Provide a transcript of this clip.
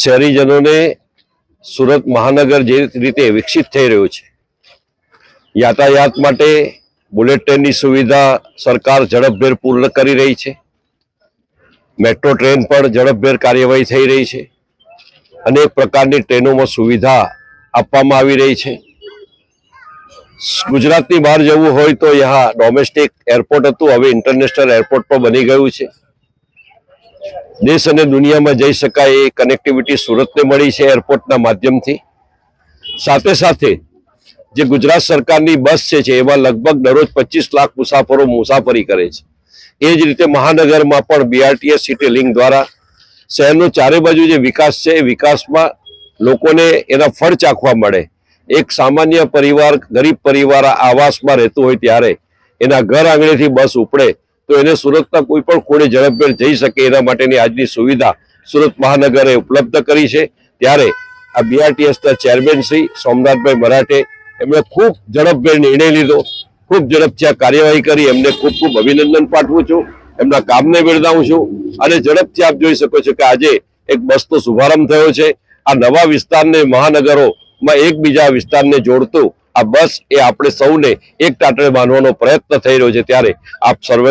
શહેરીજનોને સુરત મહાનગર જે રીતે વિકસિત થઈ રહ્યું છે, યાતાયાત માટે બુલેટ ટ્રેનની સુવિધા સરકાર ઝડપભેર પૂર્ણ કરી રહી છે, મેટ્રો ટ્રેન પણ ઝડપભેર કાર્યવાહી થઈ રહી છે, અનેક પ્રકારની ટ્રેનોમાં સુવિધા આપવામાં આવી રહી છે. ગુજરાતની બહાર જવું હોય તો યહાં ડોમેસ્ટિક એરપોર્ટ હતું, હવે ઇન્ટરનેશનલ એરપોર્ટ પણ બની ગયું છે. દેશ અને દુનિયામાં જઈ શકાય એ કનેક્ટિવિટી સુરતને મળી છે એરપોર્ટના માધ્યમથી. સાથે સાથે જે ગુજરાત સરકારની બસ છે એમાં લગભગ દરરોજ પચીસ લાખ મુસાફરો મુસાફરી કરે છે. એ જ રીતે મહાનગરમાં પણ બીઆરટીએસ સિટી લિંક દ્વારા શહેરનો ચારે બાજુ જે વિકાસ છે, એ વિકાસમાં લોકોને એના ફળ ચાખવા મળે. એક સામાન્ય પરિવાર, ગરીબ પરિવાર આવાસમાં રહેતું હોય ત્યારે એના ઘર આંગણેથી બસ ઉપડે તો એને સુરતના કોઈ પણ ખૂણે ઝડપભેર જઈ શકે એના માટેની આજની સુવિધા સુરત મહાનગરે ઉપલબ્ધ કરી છે. ત્યારે આ બીઆરટીએસના ચેરમેન શ્રી સોમનાથભાઈ મરાઠે એમણે ખૂબ ઝડપભેર નિર્ણય લીધો. ખૂબ ઝડપથી આ કાર્યવાહી કરી. એમને ખૂબ ખૂબ અભિનંદન પાઠવું છું. એમના કામને બિરદાવું છું. અને ઝડપથી આપ જોઈ શકો છો કે આજે એક બસનો શુભારંભ થયો છે. આ નવા વિસ્તારને મહાનગરોમાં એકબીજા વિસ્તારને જોડતું આ બસ એ આપણે સૌને એક ટાટરે બાંધવાનો પ્રયત્ન થઈ રહ્યો છે. ત્યારે આપ સર્વેને